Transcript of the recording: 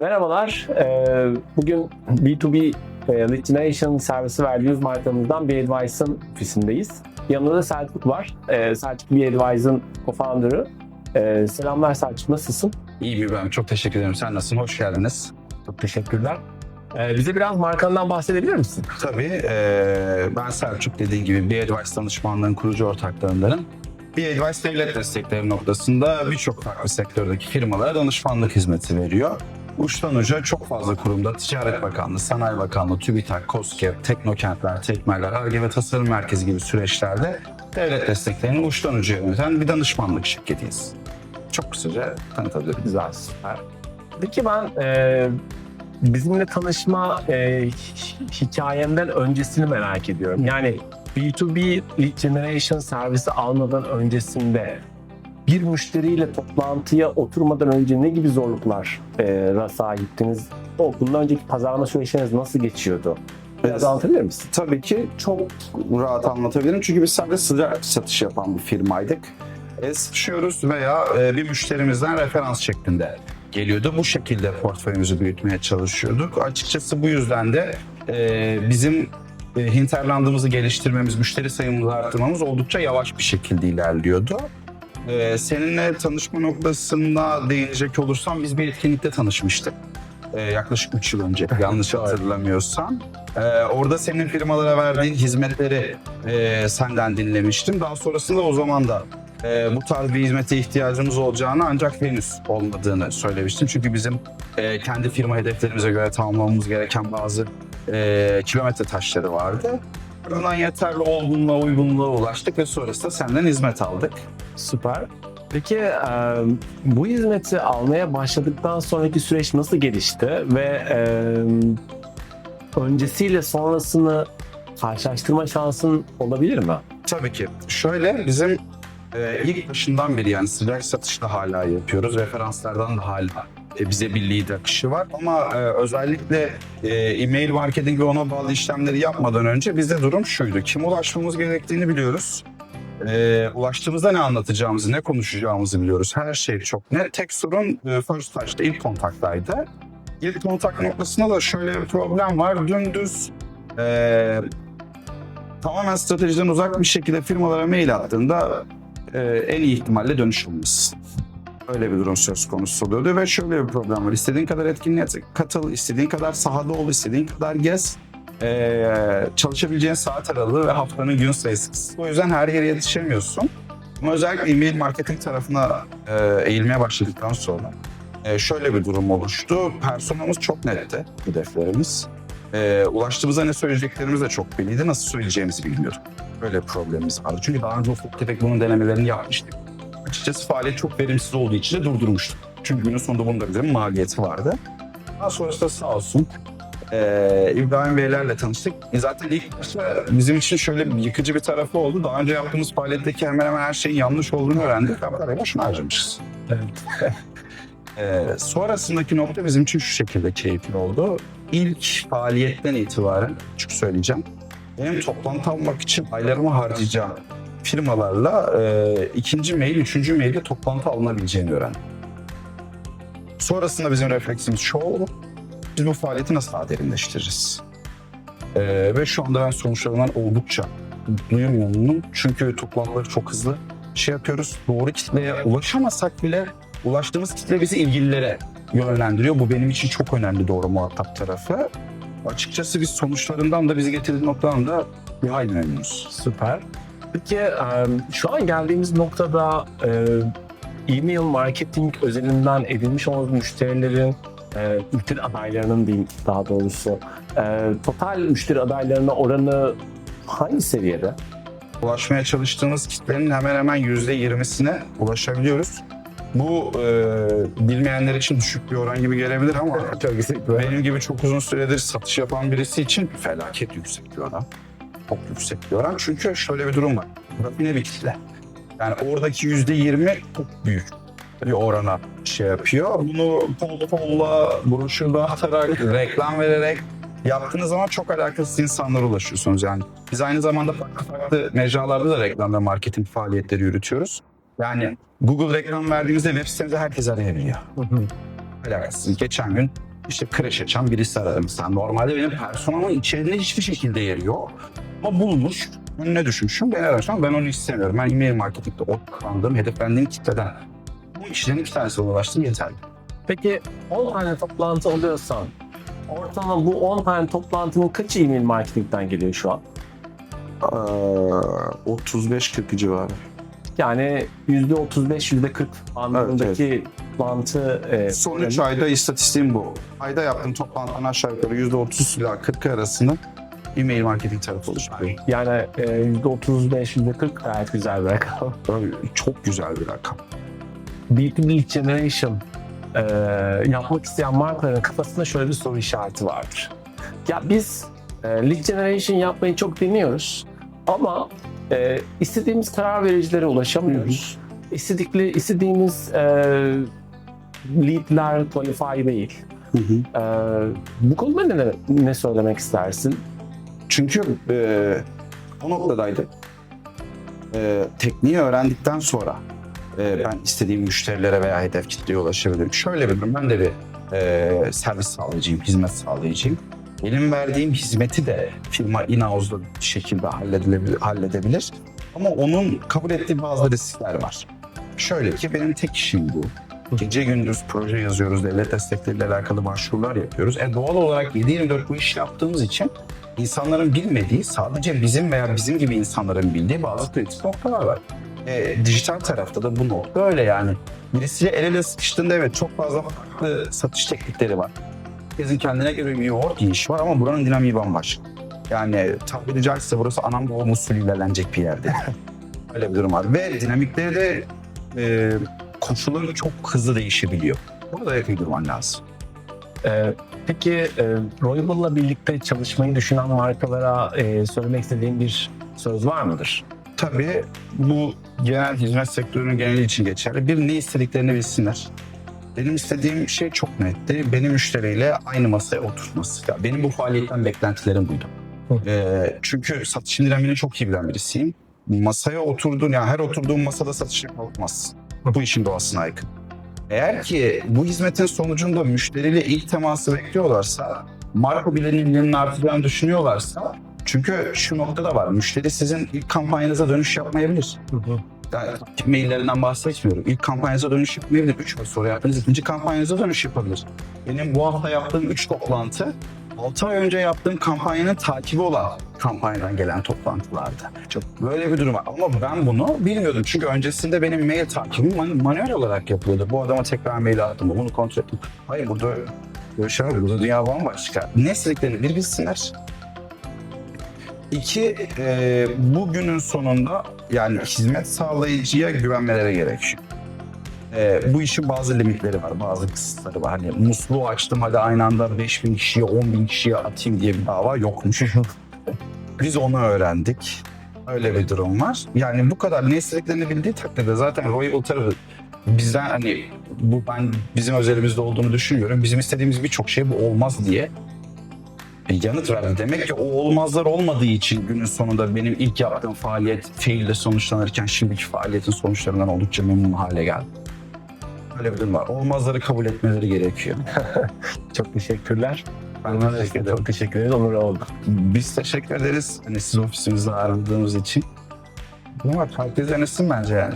Merhabalar. Ee, Bugün B2B e, Lead Generation servisi verdiğimiz markamızdan bir Advice'ın ofisindeyiz. Yanında da Selçuk var. Ee, Selçuk bir Advice'ın co-founder'ı. Ee, Selamlar Selçuk, nasılsın? İyi bir ben. Çok teşekkür ederim. Sen nasılsın? Hoş geldiniz. Çok teşekkürler. Ee, Bize biraz markandan bahsedebilir misin? Tabii ben Selçuk dediğin gibi bir Advice danışmanlığın kurucu ortaklarındanım. Bir Advice devlet destekleri noktasında birçok farklı sektördeki firmalara danışmanlık hizmeti veriyor. Uçtan uca çok fazla kurumda Ticaret Bakanlığı, Sanayi Bakanlığı, TÜBİTAK, KOSGEB, Teknokentler, Tekmeller, ARGE ve Tasarım Merkezi gibi süreçlerde devlet desteklerini uçtan uca yöneten bir danışmanlık şirketiyiz. Çok kısaca tanıtabilirim. Güzel, süper. Peki ben e, bizimle tanışma e, hi- hikayenden öncesini merak ediyorum. Yani B2B Lead Generation servisi almadan öncesinde bir müşteriyle toplantıya oturmadan önce ne gibi zorluklar e, rast sahiptiniz? O bundan önceki pazarlama süreçleriniz nasıl geçiyordu? Biraz Evet. anlatabilir misin? Tabii ki çok rahat anlatabilirim. Çünkü biz sadece sıcak satış yapan bir firmaydık. E, satışıyoruz veya e, bir müşterimizden referans şeklinde geliyordu. Bu şekilde portföyümüzü büyütmeye çalışıyorduk. Açıkçası bu yüzden de e, bizim e, hinterlandımızı geliştirmemiz, müşteri sayımızı arttırmamız oldukça yavaş bir şekilde ilerliyordu. E, seninle tanışma noktasında değinecek olursam biz bir etkinlikte tanışmıştık. E, yaklaşık 3 yıl önce yanlış hatırlamıyorsam. Ee, orada senin firmalara verdiğin hizmetleri e, senden dinlemiştim. Daha sonrasında o zaman da e, bu tarz bir hizmete ihtiyacımız olacağını ancak henüz olmadığını söylemiştim. Çünkü bizim e, kendi firma hedeflerimize göre tamamlamamız gereken bazı e, kilometre taşları vardı. Buradan yeterli olgunluğa, uygunluğa ulaştık ve sonrasında senden hizmet aldık. Süper. Peki e, bu hizmeti almaya başladıktan sonraki süreç nasıl gelişti ve e, öncesiyle sonrasını karşılaştırma şansın olabilir mi? Tabii ki. Şöyle bizim e, ilk başından beri yani sıcak satışla hala yapıyoruz. Referanslardan da hala bize bir lead akışı var. Ama e, özellikle e, e-mail marketing ve ona bağlı işlemleri yapmadan önce bizde durum şuydu. Kime ulaşmamız gerektiğini biliyoruz. E, ulaştığımızda ne anlatacağımızı, ne konuşacağımızı biliyoruz. Her şey çok net. Tek sorun e, first touch'ta ilk kontaktaydı. İlk kontak noktasında da şöyle bir problem var. Dümdüz e, tamamen stratejiden uzak bir şekilde firmalara mail attığında e, en iyi ihtimalle dönüş olmaz. Öyle bir durum söz konusu oluyordu ve şöyle bir problem var. İstediğin kadar etkinliğe katıl, istediğin kadar sahada ol, istediğin kadar gez. E, çalışabileceğin saat aralığı ve haftanın gün sayısı kısıtlı. O yüzden her yere yetişemiyorsun. Ama özellikle e-mail marketing tarafına e, eğilmeye başladıktan sonra e, şöyle bir durum oluştu. Personamız çok netti, hedeflerimiz. E, ulaştığımızda ne söyleyeceklerimiz de çok belliydi. Nasıl söyleyeceğimizi bilmiyorduk. Böyle bir problemimiz vardı. Çünkü daha önce ufak tefek bunun denemelerini yapmıştık. Açıkçası faaliyet çok verimsiz olduğu için de durdurmuştuk. Çünkü günün sonunda bunun da bize bir maliyeti vardı. Daha sonrasında sağ olsun e, İbrahim Beylerle tanıştık. E, zaten ilk başta bizim için şöyle bir yıkıcı bir tarafı oldu. Daha önce yaptığımız faaliyetteki hemen hemen her şeyin yanlış olduğunu öğrendik. Ama parayı boşuna harcamışız. Evet. Ee, sonrasındaki nokta bizim için şu şekilde keyifli oldu. İlk faaliyetten itibaren açık söyleyeceğim. Benim toplantı almak için aylarımı harcayacağım firmalarla e, ikinci mail, üçüncü mailde toplantı alınabileceğini öğrendim. Sonrasında bizim refleksimiz şu oldu. Biz bu faaliyeti nasıl daha derinleştiririz? Ee, ve şu anda ben sonuçlarından oldukça mutluyum, memnunum. Çünkü toplantıları çok hızlı şey yapıyoruz. Doğru kitleye ulaşamasak bile ulaştığımız kitle bizi ilgililere yönlendiriyor. Bu benim için çok önemli doğru muhatap tarafı. Açıkçası biz sonuçlarından da bizi getirdiği noktadan da bir hayli memnunuz. Süper. Peki şu an geldiğimiz noktada e-mail marketing özelinden edinmiş olduğumuz müşterilerin e, müşteri adaylarının diyeyim daha doğrusu e, total müşteri adaylarına oranı hangi seviyede? Ulaşmaya çalıştığımız kitlenin hemen hemen yüzde yirmisine ulaşabiliyoruz. Bu e, bilmeyenler için düşük bir oran gibi gelebilir ama Çok benim gibi çok uzun süredir satış yapan birisi için felaket yüksek bir oran. Çok yüksek bir oran. Çünkü şöyle bir durum var. Rafine bir kitle. Yani oradaki yüzde yirmi çok büyük bir orana şey yapıyor. Bunu pol polla, broşürde atarak, reklam vererek yaptığınız zaman çok alakasız insanlara ulaşıyorsunuz yani. Biz aynı zamanda farklı farklı mecralarda da reklam ve marketing faaliyetleri yürütüyoruz. Yani Google reklam verdiğinizde web sitenize herkes arayabiliyor. Alakasız. Geçen gün işte kreş açan birisi aradı mesela. Normalde benim personamın içeriğinde hiçbir şekilde yeri yok. Ama bulmuş, önüne düşmüşüm, beni araşan ben onu istemiyorum. Ben e-mail marketingde odaklandığım, hedeflendiğim kitleden bu kişilerin iki tanesine ulaştım yeterli. Peki 10 tane toplantı alıyorsan ortalama bu 10 tane toplantının kaçı e-mail marketingten geliyor şu an? Ee, 35-40 civarı. Yani %35, %40 anlamındaki toplantı e, Son 3 ayda istatistiğim bu. Ayda yaptığım toplantıdan aşağı yukarı %30 ila 40 arasında e-mail marketing tarafı oluşturuyor. yani e, %35, %40 gayet güzel bir rakam. Tabii çok güzel bir rakam. B2B lead generation e, yapmak isteyen markaların kafasında şöyle bir soru işareti vardır. Ya biz e, lead generation yapmayı çok deniyoruz ama e, istediğimiz karar vericilere ulaşamıyoruz. İstedikleri, istediğimiz e, leadler qualify değil. Hı hı. E, bu konuda ne, ne söylemek istersin? Çünkü e, o noktadaydı. E, tekniği öğrendikten sonra e, ben istediğim müşterilere veya hedef kitleye ulaşabilirim. Şöyle bir durum, ben de bir e, servis sağlayıcıyım, hizmet sağlayıcıyım. Benim verdiğim hizmeti de firma in-house'da bir şekilde halledilebilir, halledebilir. Ama onun kabul ettiği bazı riskler var. Şöyle ki benim tek işim bu. Gece gündüz proje yazıyoruz, devlet destekleriyle alakalı başvurular yapıyoruz. E doğal olarak 7-24 bu iş yaptığımız için insanların bilmediği, sadece bizim veya bizim gibi insanların bildiği bazı kritik noktalar var. E, dijital tarafta da bu nokta öyle yani. Birisiyle el ele sıkıştığında evet çok fazla farklı satış teknikleri var. Herkesin kendine göre bir yoğurt yiyişi var ama buranın dinamiği bambaşka. Yani tabiri caizse burası anam babam usulü ilerlenecek bir yerde. Öyle bir durum var. Ve dinamikleri de e, koşulları çok hızlı değişebiliyor. Burada yakın durman lazım. E, peki e, Royal'la birlikte çalışmayı düşünen markalara e, söylemek istediğin bir söz var mıdır? Tabii bu genel hizmet sektörünün geneli için geçerli. Bir ne istediklerini bilsinler. Benim istediğim şey çok netti. Benim müşteriyle aynı masaya oturtması. Ya benim bu faaliyetten beklentilerim buydu. Hı. Ee, çünkü satış dinamiğini çok iyi bilen birisiyim. Masaya oturduğun, yani her oturduğun masada satışını kalkmaz. Bu işin doğasına aykırı. Eğer ki bu hizmetin sonucunda müşteriyle ilk teması bekliyorlarsa, marka bilinirliğinin artacağını düşünüyorlarsa, çünkü şu nokta da var. Müşteri sizin ilk kampanyanıza dönüş yapmayabilir. Yani maillerinden bahsetmiyorum. İlk kampanyanıza dönüş yapmayabilir. 3 ay sonra yaptığınız ikinci kampanyanıza dönüş yapabilir. Benim bu hafta yaptığım 3 toplantı 6 ay önce yaptığım kampanyanın takibi olan kampanyadan gelen toplantılardı. Çok böyle bir durum var. Ama ben bunu bilmiyordum. Çünkü öncesinde benim mail takibim man- manuel olarak yapılıyordu. Bu adama tekrar mail attım. Bunu kontrol ettim. Hayır burada var. Burada dünya bambaşka. Ne istediklerini bir bilsinler. İki, e, bugünün sonunda yani hizmet sağlayıcıya güvenmeleri gerekiyor. E, bu işin bazı limitleri var, bazı kısıtları var. Hani musluğu açtım hadi aynı anda 5000 kişiye, 10 bin kişiye atayım diye bir dava yokmuş. Biz onu öğrendik. Öyle bir durum var. Yani bu kadar ne istediklerini bildiği takdirde zaten Royal tarafı bizden hani bu ben bizim özelimizde olduğunu düşünmüyorum. Bizim istediğimiz birçok şey bu olmaz diye yanıt verdi. Demek ki o olmazlar olmadığı için günün sonunda benim ilk yaptığım faaliyet faille sonuçlanırken şimdiki faaliyetin sonuçlarından oldukça memnun hale geldi. Öyle bir durum var. Olmazları kabul etmeleri gerekiyor. Çok teşekkürler. Ben de teşekkür ederim. Çok teşekkür ederiz. Onur oldu. Biz teşekkür ederiz. Hani siz ofisimizde ağırladığınız için. Ama herkes denesin bence yani.